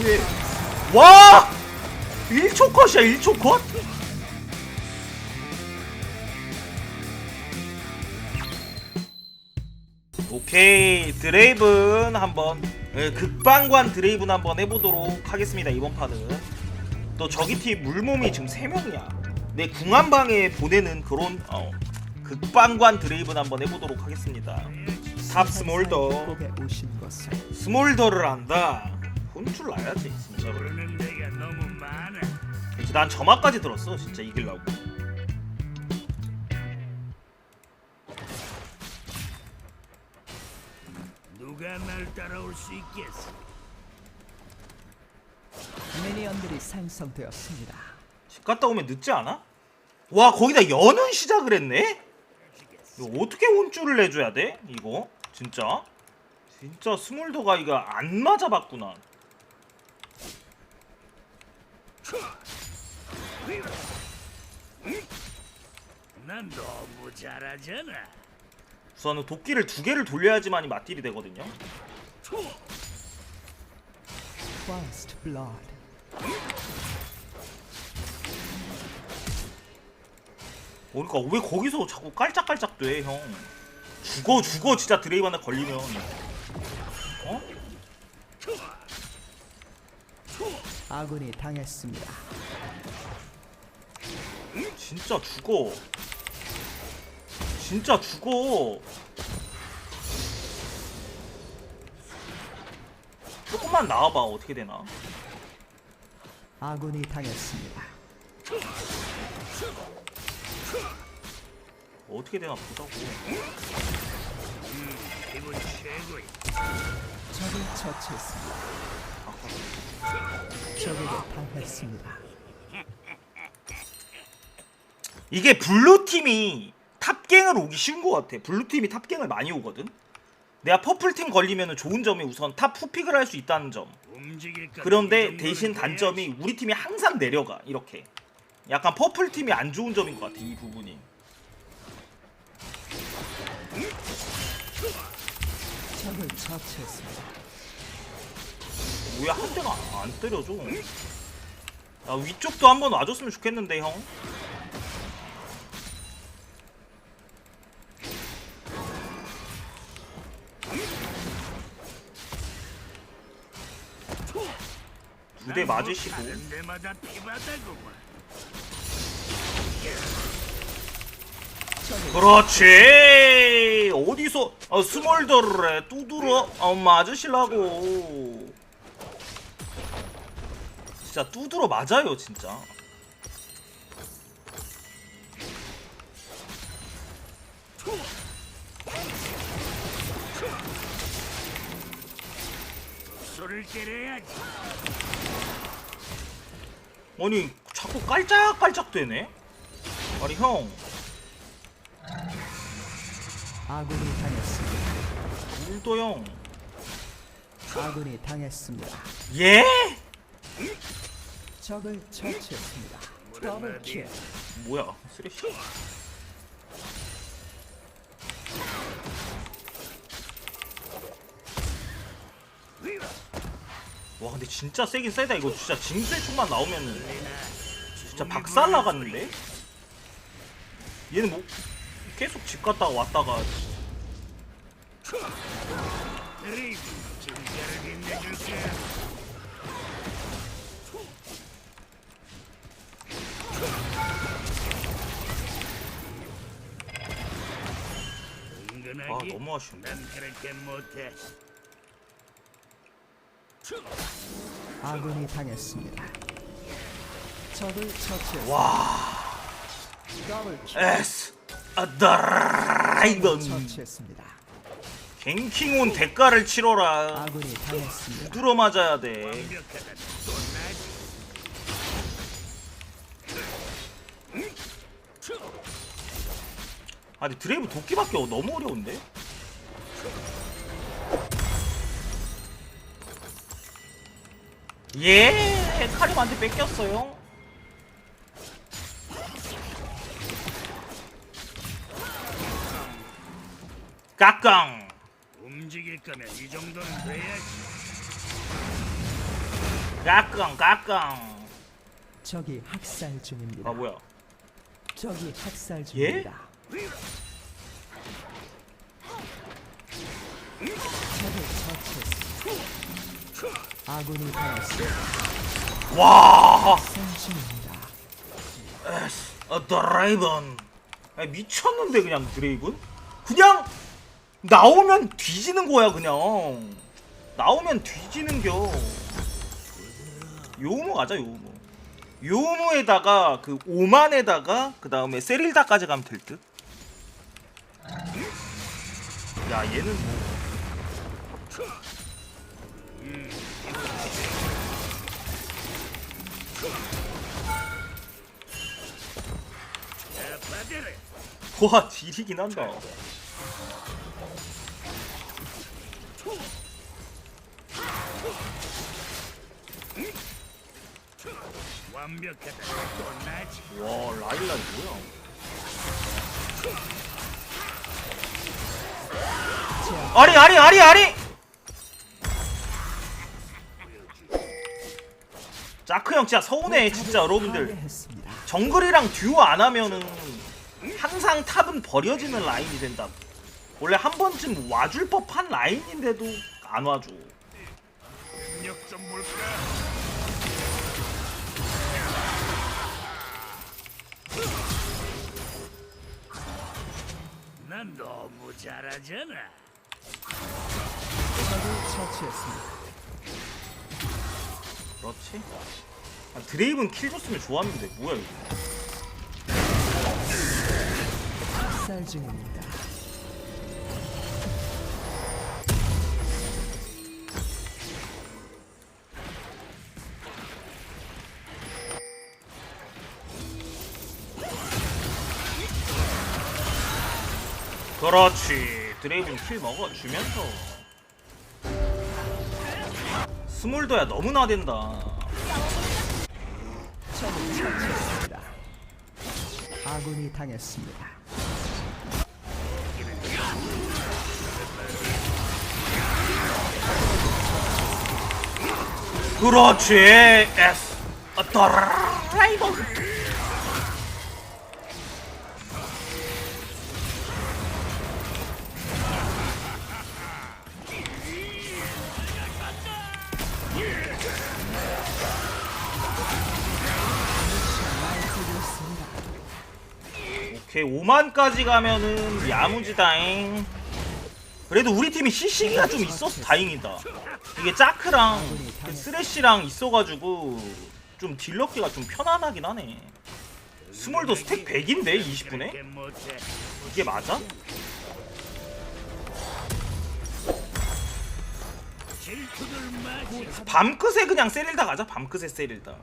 뭐해 와! 1초 컷이야 1초 컷? 오케이 드레이븐 한번 예, 극방관 드레이븐 한번 해보도록 하겠습니다 이번 판은. 또 저기 팀 물몸이 지금 3명이야. 내 궁한방에 보내는 그런 어, 극방관 드레이븐 한번 해보도록 하겠습니다. 탑 스몰더. 스몰더를 한다 혼줄 나야지 진짜로 부르는 데가 너무 많아. 그치 난 점화까지 들었어 진짜 이길라고 누가 날 따라올 수 있겠어? 미니언들이 생성되었습니다. 집 갔다 오면 늦지 않아? 와 거기다 여는 시작을 했네? 이거 어떻게 혼줄을 내줘야 돼? 이거 진짜 진짜 스몰더가 이거 안 맞아봤구나 난 너무 잘하잖아. 우선은 도끼를 두 개를 돌려야지만이 맞딜이 되거든요 First Blood. 그러니까 왜 거기서 자꾸 깔짝깔짝 돼 형 죽어 죽어 진짜 드레이브 하나 걸리면 어? 아군이 당했습니다. 진짜 죽어. 진짜 죽어. 조금만 나와봐 어떻게 되나? 아군이 당했습니다. 어떻게 되나 보자고. 적을 처치했습니다. 적에게 당했습니다. 이게 블루 팀이 탑갱을 오기 쉬운 것 같아. 블루 팀이 탑갱을 많이 오거든. 내가 퍼플 팀 걸리면 좋은 점이 우선 탑 후픽을 할 수 있다는 점. 그런데 대신 단점이 우리 팀이 항상 내려가 이렇게. 약간 퍼플 팀이 안 좋은 점인 것 같아 이 부분이. 적을 처치했습니다. 왜한 대가 안 때려줘? 야, 위쪽도 한번 와줬으면 좋겠는데 형. 두대 맞으시고. 그렇지 어디서 어, 스몰더를 해 뚜드러 어, 맞으시라고 진짜 뚜드러 맞아요 진짜 때려야지. 아니 자꾸 깔짝깔짝 되네 아니 형 아군이 당했습니다. 울도 형 아군이 당했습니다. 예? 적을 처치했습니다. 더블 킬. 뭐야 쓰레쉬 와 근데 진짜 세긴 세다 이거 진짜 총만 나오면은 진짜 박살 나갔는데? 얘는 뭐 계속 집 갔다가 왔다가 드레이브 진짜를 빛내줄게. 아 너무 난 그렇게 못해. 아군이 당했습니다. 적을 처치했습니다. 와 더블 킬. 에스 아드라이번 처치했습니다. 갱킹온 대가를 치러라 아군이 당했습니다. 두드러 맞아야 돼 완벽하다. 또 나지. 아니 드레이브 도끼밖에 너무 어려운데? 예 카림한테 뺏겼어요 깍깡 움직일 거면 이 정도는 돼야지. 까깡 까깡 적이 학살 중입니다. 아 뭐야 적이 학살 예? 중입니다. 처치했습니다. 아군이. 와. 어, 드레이븐. 아 미쳤는데 그냥 드레이븐? 그냥 나오면 뒤지는 거야 그냥. 나오면 뒤지는 겨. 요무 가자 요무 요무에다가 그 오만에다가 그 다음에 세릴다까지 가면 될 듯 야 얘는 뭐. 와 딜이긴 한다 완벽하다. 또 나지. 와 라일락 뭐야 아리 아리 아리 아리! 자크 형 진짜 서운해 진짜 여러분들. 정글이랑 듀오 안 하면은 항상 탑은 버려지는 라인이 된다 원래 한 번쯤 와줄 법한 라인인데도 안 와줘 난 너무 잘하잖아. 적을 처치했습니다. 그렇지 아, 드레이븐 킬 줬으면 좋았는데 뭐야 이거 학살 중입니다. 그렇지. 드레이븐 킬 먹어주면서. 스몰더야 너무 나댄다. 적을 처치했습니다. 아군이 당했습니다. 그렇지. 에스. 아, 드라이버 오케이 5만까지 가면은 야무지다잉 그래도 우리 팀이 CC기가 좀 있어서 다행이다 이게 짜크랑 그 쓰레쉬랑 있어가지고 좀 딜러기가 좀 편안하긴 하네 스몰도 스택 100인데 20분에? 그렇게 못해. 이게 맞아? 밤끝에 그냥 세릴다 가자 밤끝에 세릴다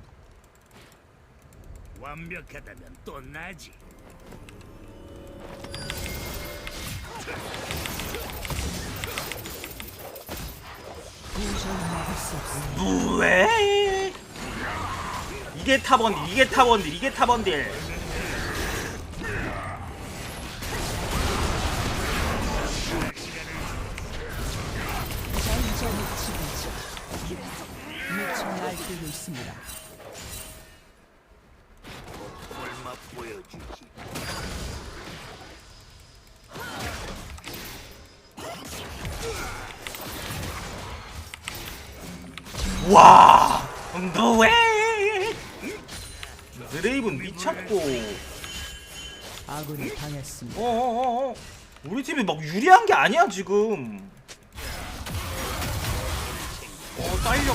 완벽하다면 또 나지. 뭐해 이게 탑원딜 이게 탑원딜 이게 탑원딜 전전이 치우쳐 미쳐 날뛰고 있습니다. 와 뭐해 드레이븐 미쳤고. 아군이 당했습니다. 어어어 우리 팀이 막 유리한 게 아니야 지금. 어 딸려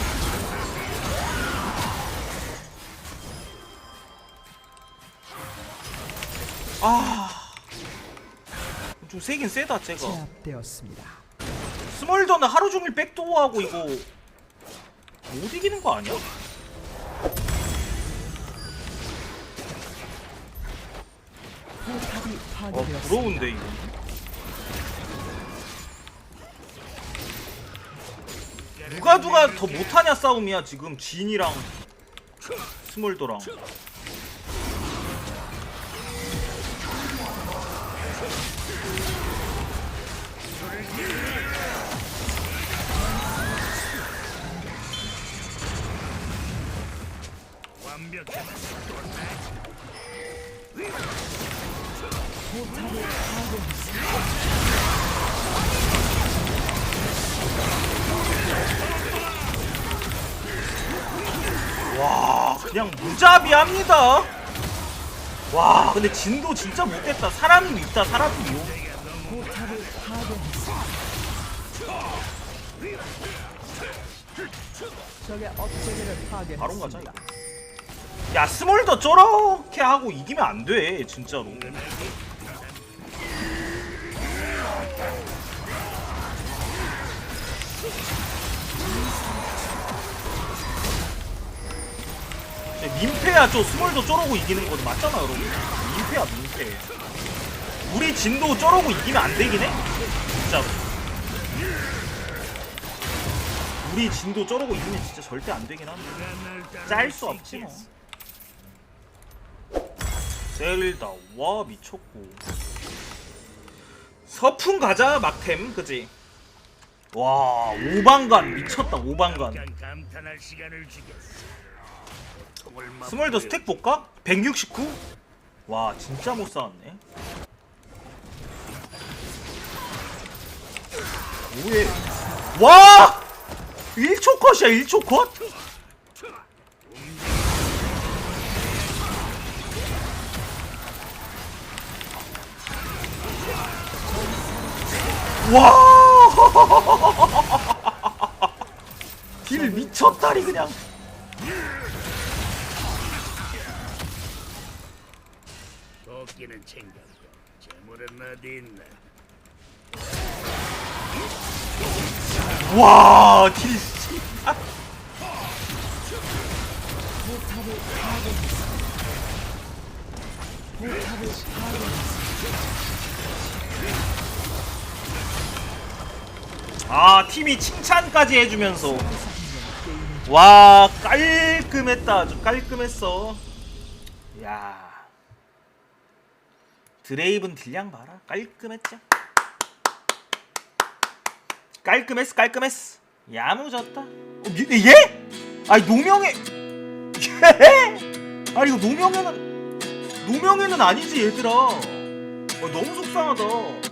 아좀 세긴 세다 쟤가. 제압되었습니다. 스몰더는 하루 종일 백도어하고 이거 못 이기는 거 아니야? 어 파괴되었습니다. 부러운데 이거 누가 누가 더 못하냐 싸움이야 지금 진이랑 스몰더랑 와 그냥 무자비합니다 와 근데 진도 진짜 못됐다 사람이 밉다 사람이 파괴했습니다. 적의 바로 가자. 이거 야 스몰더 저렇게 하고 이기면 안 돼 진짜로. 저 민폐야 저 스몰더 쩌르고 이기는 거 맞잖아 여러분. 민폐야 민폐. 우리 진도 쩌르고 이기면 안 되긴 해? 진짜로. 우리 진도 쩌르고 이기면 진짜 절대 안 되긴 한데. 짤 수 없지 뭐 셀다 와 미쳤고 서풍 가자 막템 그지 와 오방간 미쳤다. 고통을 스몰더 스택 볼까? 169? 와 진짜 못 쌓았네 뭐해 와 1초 컷이야 1초 컷? 와! 딜 미쳤다리 그냥 도끼는 챙겼고 재물은 어디 있나? 와, 딜 씨. 포탑을 파괴했습니다. 아, 팀이 칭찬까지 해주면서 와, 깔끔했다. 아주 깔끔했어. 야. 드레이븐 딜량 봐라. 깔끔했죠. 깔끔했어, 깔끔했어. 야무졌다. 어, 미, 예? 아니 노명의 예? 아니 이거 노명에는 노명에는 아니지 얘들아. 어, 너무 속상하다.